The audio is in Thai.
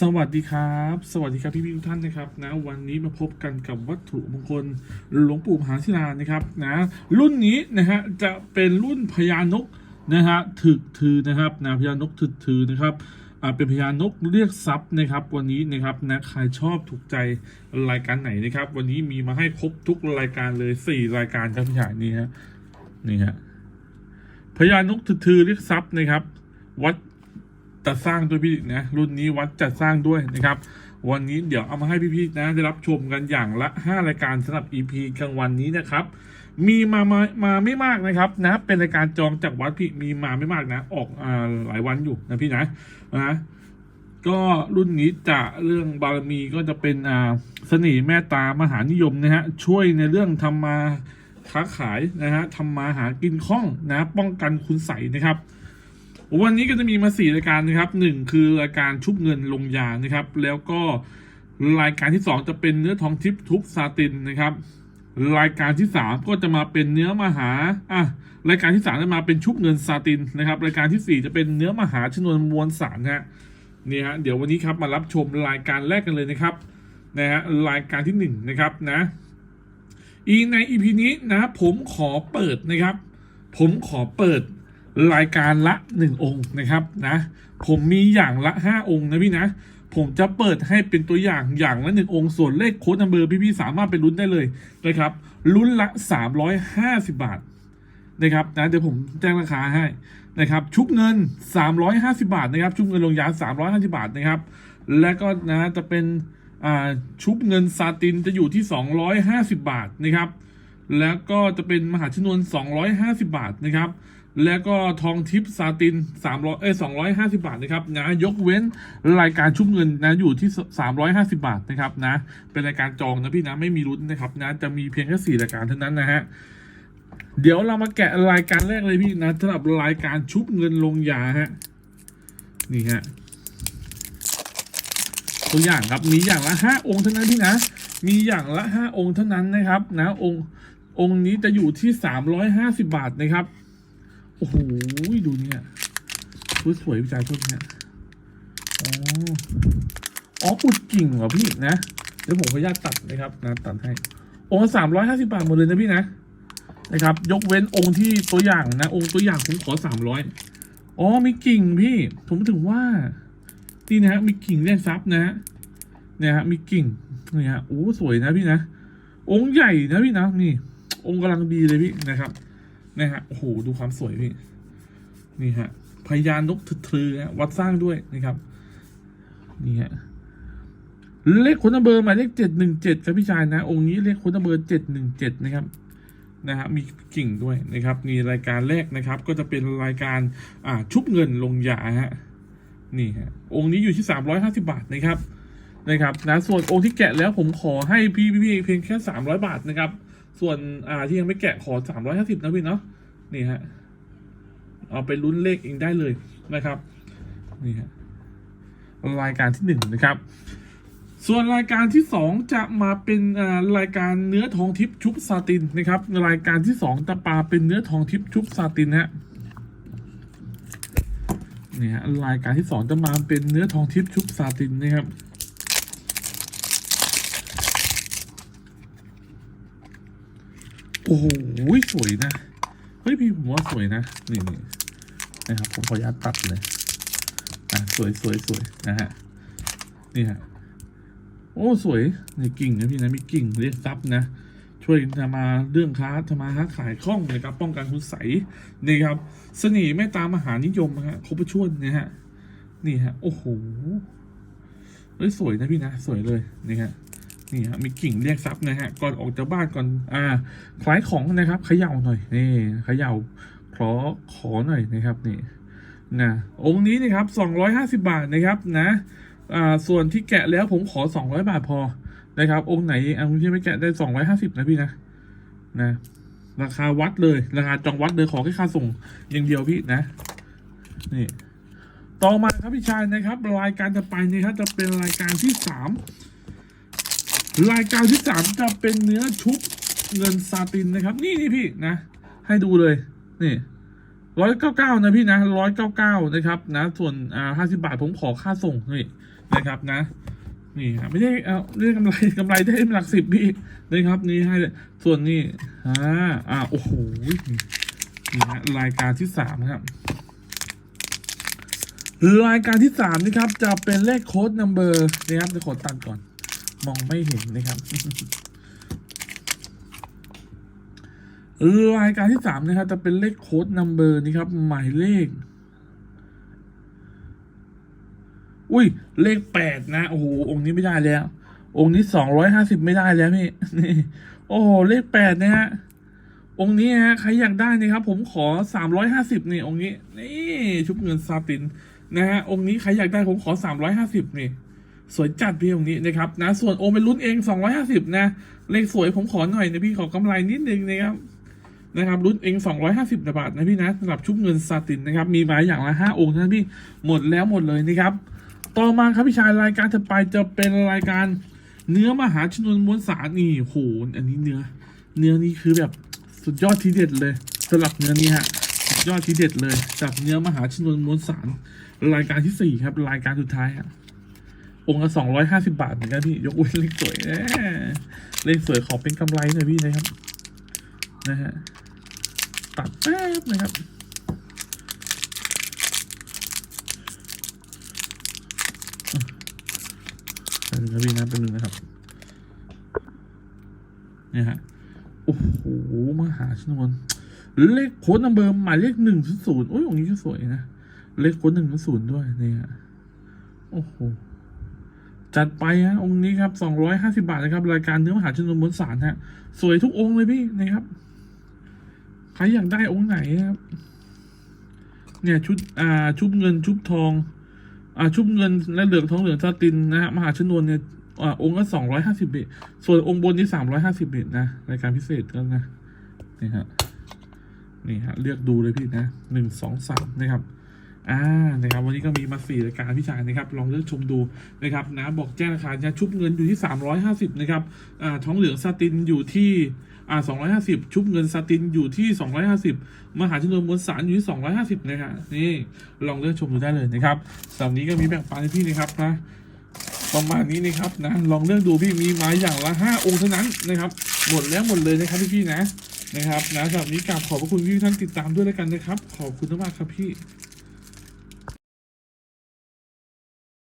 สวัสดีครับ สวัสดีครับพี่พี่ทุกท่านนะครับนะวันนี้มาพบกันกับวัตถุมงคลหลวงปู่มหาศิลานะครับนะรุ่นนี้นะฮะจะเป็นรุ่นพญานกนะฮะถึกถือนะครับนะพญานกถึกถือนะครับอ่าเป็นพญานกเรียกทรัพย์นะครับ วันนี้นะครับนะใครชอบถูกใจรายการไหนนะครับ วันนี้มีมาให้ครบทุกรายการเลยสี่รายการครับพี่ชายนี่ฮะนี่ฮะพญานกถึกถือเรียกทรัพย์นะครับ วัด จัดสร้างด้วยพี่นะรุ่นนี้วัดจัดสร้างด้วยนะครับ วันนี้เดี๋ยวเอามาให้พี่ๆนะได้รับชมกันอย่างละ 5 รายการสำหรับ EP กลางวันนี้นะครับ มีมามามาไม่มากนะครับนะเป็นรายการจองจากวัดพี่มีมาไม่มากนะ ออกอ่าหลายวันอยู่นะพี่นะนะก็รุ่นนี้จะเรื่องบารมีก็จะเป็นอ่าเสน่ห์แม่ตามหานิยมนะฮะช่วยในเรื่องทำมาค้าขายนะฮะทำมาหากินคล่องนะป้องกันคุณใสนะครับ วันนี้ก็จะมีมาสี่รายการนะครับหนึ่งคือรายการชุบเงินลงยานะครับ แล้วก็รายการที่สองจะเป็นเนื้อทองทิพย์ทุบซาตินนะครับ รายการที่สามก็จะมาเป็นเนื้อมหาอะรายการที่สามจะมาเป็นชุบเงินซาตินนะครับ รายการที่สี่จะเป็นเนื้อมหาชนวนมวลสารฮะนี่ฮะเดี๋ยววันนี้ครับมารับชมรายการแรกกันเลยนะครับนะฮะรายการที่หนึ่งนะครับนะอีในอีพีนี้นะผมขอเปิดนะครับ ผมขอเปิด รายการละหนึ่งองค์นะครับนะผมมีอย่างละห้าองค์นะพี่นะ ผมจะเปิดให้เป็นตัวอย่างอย่างละหนึ่งองค์ส่วนเลขโค้ดนัมเบอร์พี่ๆสามารถไปลุ้นได้เลยนะครับลุ้นละสามร้อยห้าสิบาทนะครับนะเดี๋ยวผมแจ้งราคาให้นะครับชุบเงิน 350 บาทนะครับ ชุบเงินลงยา 350 บาทนะครับ และก็นะจะเป็นชุบเงินซาตินจะอยู่ที่ 250 บาทนะครับ แล้วก็จะเป็นมหาชนวน 250 บาทนะครับ แล้วก็ทองทิพย์ซาติน300เอ้ย250 บาทนะครับนะยกเว้นรายการชุบเงินนะอยู่ที่ 350 บาทนะครับนะเป็นรายการจองนะพี่นะไม่มีลุ้นนะครับนะจะมีเพียงแค่4รายการเท่านั้นนะฮะเดี๋ยวเรามาแกะรายการแรกเลยพี่นะสำหรับรายการชุบเงินลงยาฮะนี่ฮะตัวอย่างครับมีอย่างละห้าองค์เท่านั้นพี่นะ มีอย่างละห้าองค์เท่านั้นนะครับ นะองค์องค์นี้จะอยู่ที่สามร้อยห้าสิบาทนะครับ โอ้โหดูเนี่ยสวยๆพี่ชายพวกเนี้ยอ๋ออ๋ออุดกิ่งเหรอพี่นะเดี๋ยวผมขออนุญาตตัดนะครับนะตัดให้องค์สามร้อยห้าสิบาทหมดเลยนะพี่นะนะครับ ยกเว้นองค์ที่ตัวอย่างนะองค์ตัวอย่างผมขอสามร้อยอ๋อมีกิ่งพี่ ผมถึงว่านี่นะฮะมีกิ่งเรียกทรัพย์นะฮะเนี่ยฮะมีกิ่งนี่ฮะโอ้สวยนะพี่นะองค์ใหญ่นะพี่นะนี่ องค์กำลังดีเลยพี่นะครับ นะฮะโอ้โหดูความสวยพี่นี่ฮะพญานกทรือๆฮะวัดสร้างด้วยนะครับนี่ฮะเลขคนนัมเบอร์หมายเลขเจ็ดหนึ่งเจ็ดครับพี่ชายนะ องค์นี้เลขคนนัมเบอร์เจ็ดหนึ่งเจ็ดนะครับนะฮะมีกิ่งด้วยนะครับ มีรายการแรกนะครับ ก็จะเป็นรายการอ่าชุบเงินลงยาฮะนี่ฮะองค์นี้อยู่ที่สามร้อยห้าสิบาทนะครับนะครับนะส่วนองค์ที่แกะแล้วผมขอให้พี่พี่ๆเพียงแค่สามร้อยบาทนะครับ ส่วนอ่าที่ยังไม่แกะขอสามร้อยห้าสิบนะพี่เนาะนี่ฮะเอาไปลุ้นเลขเองได้เลยนะครับนี่ฮะรายการที่หนึ่งนะครับ ส่วนรายการที่สองจะมาเป็นอ่ารายการเนื้อทองทิพย์ชุบซาตินนะครับ รายการที่สองจะปาเป็นเนื้อทองทิพย์ชุบซาตินฮะนี่ฮะรายการที่สองจะมาเป็นเนื้อทองทิพย์ชุบซาตินนะครับ โอ้โหสวยนะ เฮ้ยพี่ผมว่าสวยนะ นี่นี่นะครับ ผมขออนุญาตตัดเลย อะสวยสวยสวยนะฮะ นี่ฮะ โอ้ สวยในกิ่งนะพี่นะมีกิ่งเรียกทรัพย์นะ ช่วยทำมาเรื่องค้าทำมาค้าขายคล่องนะครับ ป้องกันคุณใสนี่ครับ เสน่ห์แม่ตามหานิยมนะฮะครบช่วนนะฮะ นี่ฮะ โอ้โหเฮ้ยสวยนะพี่นะ สวยเลยนี่ฮะ นี่ฮะมีกิ่งเรียกทรัพย์นะฮะก่อนออกจากบ้านก่อนอ่าคล้ายของนะครับเขย่าหน่อยนี่เขย่าขอขอหน่อยนะครับนี่นะองค์นี้นะครับสองร้อยห้าสิบาทนะครับนะอ่าส่วนที่แกะแล้วผมขอสองร้อยบาทพอนะครับ องค์ไหนองค์ที่ไม่แกะได้สองร้อยห้าสิบนะพี่นะนะราคาวัดเลยราคาจองวัดเลยขอแค่ค่าส่งอย่างเดียวพี่นะนี่ต่อมาครับพี่ชายนะครับ รายการจะไปนะครับจะเป็นรายการที่สาม รายการที่สามจะเป็นเนื้อชุบเงินซาตินนะครับ นี่นี่พี่นะ ให้ดูเลย นี่ร้อยเก้าเก้านะพี่นะร้อยเก้าเก้านะครับนะ ส่วนอ่าห้าสิบาทผมขอค่าส่งนี่นะครับนะ นี่ไม่ได้เอาเรียกกำไรกำไรได้หลักสิบพี่นะครับนี่ให้ส่วนนี้อ่าอ่าโอ้โหนี่ฮะรายการที่สามครับรายการที่สามนะครับจะเป็นเลขโค้ดนัมเบอร์นะครับจะขอตัดก่อน มองไม่เห็นนะครับรายการที่สามนะครับจะเป็นเลขโค้ดนัมเบอร์นี่ครับหมายเลข อุ้ย เลขแปดนะ โอ้โห องค์นี้ไม่ได้แล้ว องค์นี้สองร้อยห้าสิบไม่ได้แล้วพี่นี่โอ้โห เลขแปดนะฮะองค์นี้ฮะใครอยากได้นะครับ ผมขอสามร้อยห้าสิบนี่องค์นี้ นี่ ชุบเงินซาตินนะฮะองค์นี้ใครอยากได้ผมขอสามร้อยห้าสิบนี่ สวยจัดพี่องนี้นะครับนะส่วนโอเป็นรุ่นเองสองร้อยห้าสิบนะ เลขสวยผมขอหน่อยนะพี่ขอกำไรนิดนึงนะครับนะครับรุ่นเองสองร้อยห้าสิบบาทนะพี่นะสำหรับชุบเงินซาตินนะครับ มีมาอย่างละห้าองค์นะพี่หมดแล้วหมดเลยนะครับ ต่อมาครับพี่ชายรายการถัดไปจะเป็นรายการเนื้อมหาชนวนมวลสารนี่โหอันนี้เนื้อ เนื้อนี่คือแบบสุดยอดทีเด็ดเลยสำหรับเนื้อนี้ฮะสุดยอดทีเด็ดเลยจากเนื้อมหาชนวนมวลสารรายการที่สี่ครับรายการสุดท้ายฮะ องค์ละสองร้อยห้าสิบาทเหมือนกันพี่ ยกเว้นเลขสวยเลขสวยขอเป็นกำไรหน่อยพี่นะครับ นะฮะ ตัดแป๊บนะครับแป๊บนึงนะพี่นะเป็นหนึ่งนะครับ เนี่ยฮะ โอ้โห มหาชนวนเลขโค้ดนัมเบอร์หมายเลขหนึ่งศูนย์โอ้ยองค์นี้ก็สวยนะ เลขโค้ดหนึ่งศูนย์ด้วยเนี่ยฮะโอ้โห จัดไปฮะองค์นี้ครับสองร้อยห้าสิบาทนะครับ รายการเนื้อมหาชนนบนสารฮะ สวยทุกองค์เลยพี่นะครับ ใครอยากได้องค์ไหนครับ เนี่ยชุดอ่าชุบเงินชุบทองอ่าชุบเงินและเหลืองทองเหลืองซาตินนะฮะมหาชนวนเนี่ยอ่าองค์ละสองร้อยห้าสิบเบตส่วนองค์บนนี่สามร้อยห้าสิบเบตนะรายการพิเศษก็นะนี่ฮะนี่ฮะเลือกดูเลยพี่นะหนึ่งสองสามนะครับ อ่านะครับวันนี้ก็มีมาสี่รายการพี่ชายนะครับลองเลือกชมดูนะครับนะบอกแจ้งราคาจะชุบเงินอยู่ที่สามร้อยห้าสิบนะครับอ่าทองเหลืองซาตินอยู่ที่อ่าสองร้อยห้าสิบชุบเงินซาตินอยู่ที่สองร้อยห้าสิบมหาชนวนมวลสารอยู่ที่สองร้อยห้าสิบนะครับนี่ลองเลือกชมดูได้เลยนะครับสำหรับนี้ก็มีแบ่งปันให้พี่นะครับนะประมาณนี้นะครับนะลองเลือกดูพี่มีไม้อย่างละห้าองค์เท่านั้นนะครับหมดแล้วหมดเลยนะครับพี่ๆนะนะครับนะสำหรับนี้กราบขอบพระคุณพี่ท่านติดตามด้วยแล้วกันนะครับ ขอบคุณมากครับพี่